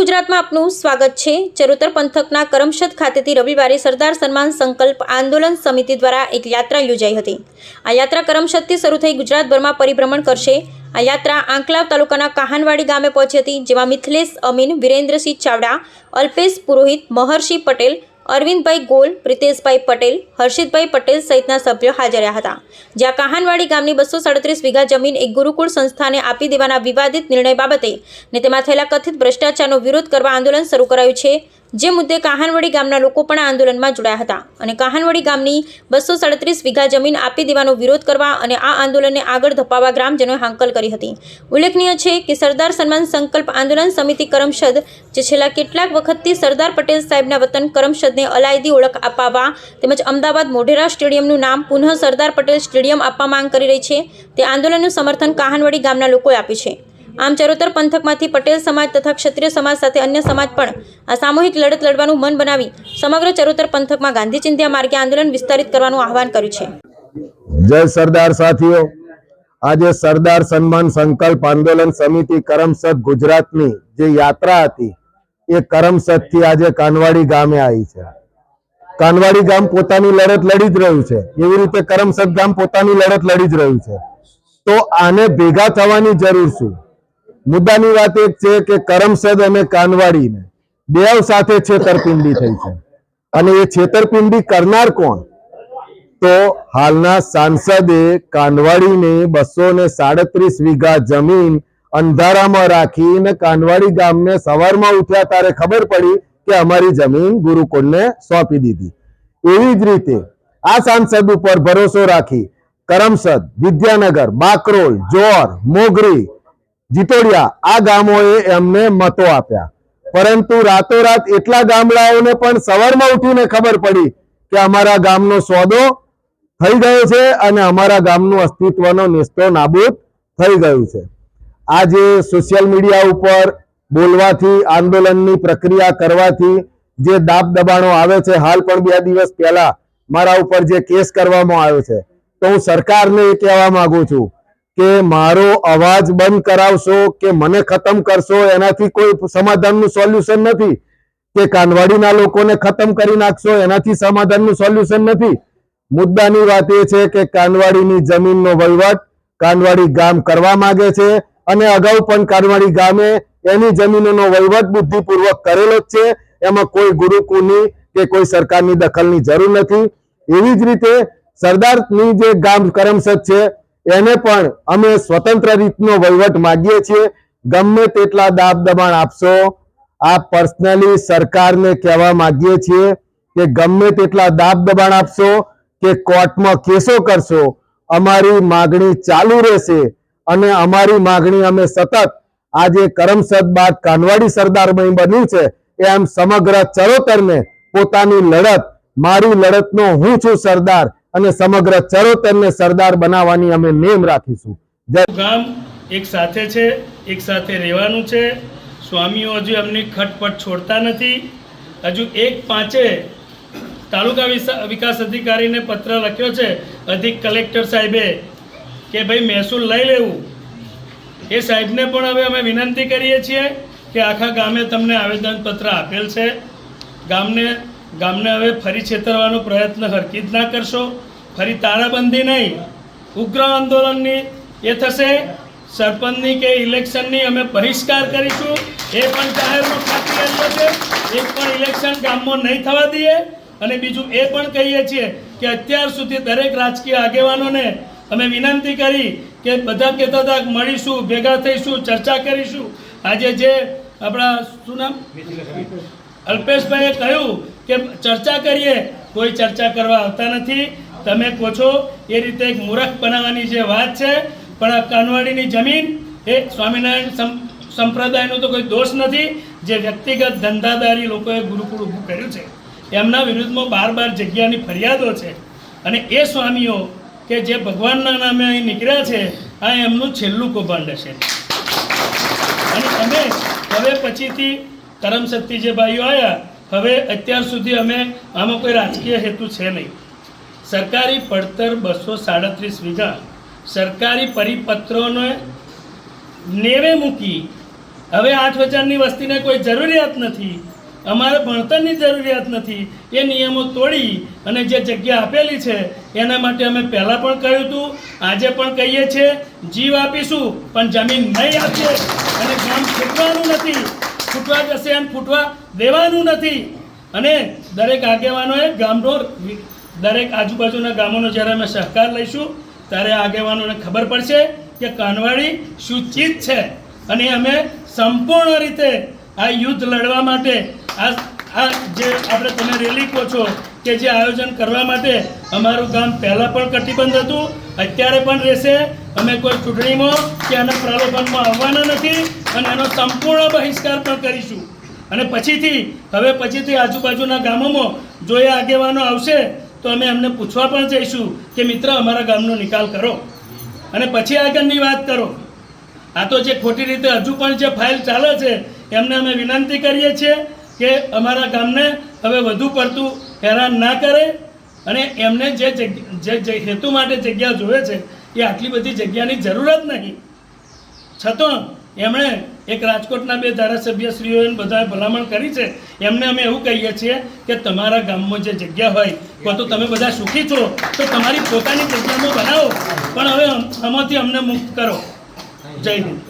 ગુજરાતમાં આપનું સ્વાગત છે. ચરોતર પંથકના કરમશદ ખાતેથી રવિવારે સરદાર સન્માન સંકલ્પ આંદોલન સમિતિ દ્વારા એક યાત્રા યોજાઈ હતી. આ યાત્રા કરમશદથી શરૂ થઈ ગુજરાતભરમાં પરિભ્રમણ કરશે. આ યાત્રા આંકલાવ તાલુકાના કાહાનવાડી ગામે પહોંચી હતી, જેમાં મિથલેશ અમીન, વિરેન્દ્રસિંહ ચાવડા, અલ્પેશ પુરોહિત, મહર્ષિ પટેલ અરવિંદભાઈ ગોલ, પ્રિતેશભાઈ પટેલ, હર્ષિતભાઈ પટેલ સહિતના સભ્યો હાજર હતા. જ્યાં કાહાનવાડી ગામની બસો સાડત્રીસ વીઘા જમીન એક ગુરુકુળ સંસ્થાને આપી દેવાના વિવાદિત નિર્ણય બાબતે ને તેમાં થયેલા કથિત ભ્રષ્ટાચારનો વિરોધ કરવા આંદોલન શરૂ કરાયું છે. જે મુદ્દે કાહાનવાડી ગામના લોકો પણ આંદોલનમાં જોડાયા હતા. અને કાહનવડી ગામની બસો સાડત્રીસ વીઘા જમીન આપી દેવાનો વિરોધ કરવા અને આ આંદોલનને આગળ ધપાવવા ગ્રામજનોએ હાંકલ કરી હતી. ઉલ્લેખનીય છે કે સરદાર સન્માન સંકલ્પ આંદોલન સમિતિ કરમશદ, જે છેલ્લા કેટલાક વખતથી સરદાર પટેલ સાહેબના વતન કરમશદને અલાયદી ઓળખ અપાવવા તેમજ અમદાવાદ મોઢેરા સ્ટેડિયમનું નામ પુનઃ સરદાર પટેલ સ્ટેડિયમ આપવા માંગ કરી રહી છે, તે આંદોલનનું સમર્થન કાહનવડી ગામના લોકોએ આપ્યું છે. આમ ચરોતર પંથકમાંથી પટેલ સમાજ તથા ક્ષત્રિય સમાજ સાથે અન્ય સમાજ પણ આ સામૂહિક લડત લડવાનું મન બનાવી સમગ્ર ચરોતર પંથકમાં ગાંધી ચિંધ્યા માર્ગે આંદોલન વિસ્તારિત કરવાનું આહવાન કર્યું છે. જય સરદાર સાથીઓ, આજે સરદાર સન્માન સંકલ્પ આંદોલન સમિતિ કરમસદ ગુજરાતની જે યાત્રા હતી, એ કરમસદથી આજે કાનવાડી ગામે આવી છે. કાનવાડી ગામ પોતાની લડત લડી જ રહ્યું છે. એવી રીતે કરમસદ ગામ પોતાની લડત લડી જ રહ્યું છે. તો આને ભેગા થવાની જરૂર શું? મુદ્દાની વાત એક છે કે કરમસદ અને કાનવાડીને બેવ સાથે છેતરપિંડી થઈ છે. અને એ છેતરપિંડી કરનાર કોણ? તો હાલના સાંસદે કાનવાડીને બસો ને સાડત્રીસ વીઘા જમીન અંધારામાં રાખીને કાનવાડી ગામને સવારમાં ઉઠ્યા ત્યારે ખબર પડી કે અમારી જમીન ગુરુકુળને સોંપી દીધી. એવી જ રીતે આ સાંસદ ઉપર ભરોસો રાખી કરમસદ, વિદ્યાનગર, બાકરોલ, જોર, મોગરી જીતોડિયા, આ ગામોએ એમને મતો આપ્યા. પરંતુ રાતોરાત એટલા ગામડાઓને પણ સવારમાં ઉઠીને ખબર પડી કે અમારા ગામનો સોદો થઈ ગયો છે અને અમારા ગામનું અસ્તિત્વનો નિસ્તો નાબૂદ થઈ ગયું છે. આજે સોશિયલ મીડિયા ઉપર બોલવાથી, આંદોલનની પ્રક્રિયા કરવાથી જે દાબ દબાણો આવે છે, હાલ પણ બે દિવસ પહેલા મારા ઉપર જે કેસ કરવામાં આવ્યો છે, તો હું સરકારને એ કહેવા માંગુ છું કે મારો અવાજ બંધ કરાવશો કે મને ખતમ કરશો, એનાથી કોઈ સમાધાનનું સોલ્યુશન નથી. કે કાનવાડીના લોકોને ખતમ કરી નાખશો, એનાથી સમાધાનનું સોલ્યુશન નથી. મુદ્દાની વાત એ છે કે કાનવાડીની જમીનનો વહીવટ કાનવાડી ગામ કરવા માંગે છે અને અગાઉ પણ કાનવાડી ગામે એની જમીનોનો વહીવટ બુદ્ધિપૂર્વક કરેલો જ છે. એમાં કોઈ ગુરુકુની કે કોઈ સરકારની દખલની જરૂર નથી. એવી જ રીતે સરદારની જે ગામ કરમસદ છે એને પણ અમે સ્વતંત્ર રીતનો વહીવટ માગીએ છીએ. ગમે તેટલા દાબ દબાણ આપશો આ પર્સનલી સરકારને કહેવા માગીએ છીએ કે ગમે તેટલા દાબ દબાણ આપશો કે કોર્ટમાં કેસો કરશો, અમારી માગણી ચાલુ રહેશે. અને અમારી માગણી અમે સતત આજે કરમસદ બાદ કાનવાડી સરદારમય બન્યું છે. એમ સમગ્ર ચરોતરને પોતાની લડત, મારી લડતનો હું છું સરદાર. અને સમગ્ર ચરોતરને સરદાર બનાવવાની અમે નેમ રાખીશું. ગામ એક સાથે છે, એક સાથે રહેવાનું છે. સ્વામીઓ હજુ એમની ખટપટ છોડતા નથી. હજુ એક પાંચે તાલુકા વિકાસ અધિકારીને પત્ર લખ્યો છે, અધિક કલેક્ટર સાહેબે, કે ભાઈ મહેસૂલ લઈ લેવું. એ સાહેબને પણ હવે અમે વિનંતી કરીએ છીએ કે આખા ગામે તમને આવેદનપત્ર આપેલ છે. ગામને ગામને હવે ફરી છેતરવાનો પ્રયત્ન હરકિત ના કરશો, ફરી તાળાબંધી નહીં. ઉગ્ર આંદોલનની એ થશે, સરપંચની કે ઇલેક્શનની અમે બહિષ્કાર કરીશું. એ પણ જાહેરમાં ખાતરી આપીએ છે એક પણ ઇલેક્શન ગામમાં નહીં થવા દઈએ. અને બીજું એ પણ કહીએ છીએ કે અત્યાર સુધી દરેક રાજકીય આગેવાનોને અમે વિનંતી કરી કે બધા કહેતા હતા મળીશું, ભેગા થઈશું, ચર્ચા કરીશું. આજે જે આપણા શું નામ? અલ્પેશભાઈએ કહ્યું કે ચર્ચા કરીએ, કોઈ ચર્ચા કરવા આવતા નથી. તમે કહો છો એ રીતે એક મૂર્ખ બનાવવાની જે વાત છે, પણ આ કાનવાડીની જમીન, એ સ્વામિનારાયણ સંપ્રદાયનો તો કોઈ દોષ નથી. જે વ્યક્તિગત ધંધાદારી લોકોએ ગુરુકુળ ઊભું કર્યું છે, એમના વિરુદ્ધમાં બાર બાર જગ્યાની ફરિયાદો છે. અને એ સ્વામીઓ કે જે ભગવાનના નામે અહીં નીકળ્યા છે, આ એમનું છેલ્લું કૌભાંડ હશે. અને અમે હવે પછીથી કરમશક્તિ જે ભાઈઓ આવ્યા હવે અત્યાર સુધી અમે આમાં કોઈ રાજકીય હેતુ છે નહીં. સરકારી પડતર બસો સાડત્રીસ વીઘા સરકારી પરિપત્રોને નેવે મૂકી હવે આઠ હજારની વસ્તીને કોઈ જરૂરિયાત નથી. અમારે ભણતરની જરૂરિયાત નથી. એ નિયમો તોડી અને જે જગ્યા આપેલી છે, એના માટે અમે પહેલાં પણ કહ્યું હતું, આજે પણ કહીએ છીએ, જીવ આપીશું, પણ જમીન નહીં આપીએ અને ગામ છૂટવાનું નથી. ફૂટવા જશે એમ ફૂટવા દેવાનું નથી. અને દરેક આગેવાનોએ ગામનો દરેક આજુબાજુના ગામોનો જ્યારે અમે સહકાર લઈશું, ત્યારે આગેવાનોને ખબર પડશે કે કાનવાડી સૂચિત છે. અને અમે સંપૂર્ણ રીતે આ યુદ્ધ લડવા માટે, આ આ જે આપણે તમે રેલી કહો છો કે જે આયોજન કરવા માટે અમારું ગામ પહેલાં પણ કટિબંધ હતું, અત્યારે પણ રહેશે. અમે કોઈ ચૂંટણીમાં કે આના પ્રલોભનમાં આવવાના નથી. અને એનો સંપૂર્ણ બહિષ્કાર પણ કરીશું. અને પછીથી, હવે પછીથી આજુબાજુના ગામોમાં જો એ આગેવાનો આવશે, તો અમે એમને પૂછવા પણ જઈશું કે, મિત્ર, અમારા ગામનો નિકાલ કરો. અને પછી આગળની વાત કરો. આ તો જે ખોટી રીતે હજુ પણ જે ફાઇલ ચાલે છે, એમને અમે વિનંતી કરીએ છીએ કે અમારા ગામને હવે વધુ પડતું હેરાન ના કરે અને એમને જે જે હેતુ માટે જગ્યા જોવે છે, એ આટલી બધી જગ્યાની જરૂરત નહીં. છતાં એમણે એક રાજકોટના બે ધારાસભ્યશ્રીઓએ બધાએ ભલામણ કરી છે. એમને અમે એવું કહીએ છીએ કે તમારા ગામમાં જે જગ્યા હોય કાં તો તમે બધા સુખી છો, તો તમારી પોતાની જગ્યામાં બનાવો. પણ હવે આમ- આમાંથી અમને મુક્ત કરો. જય હિન્દ.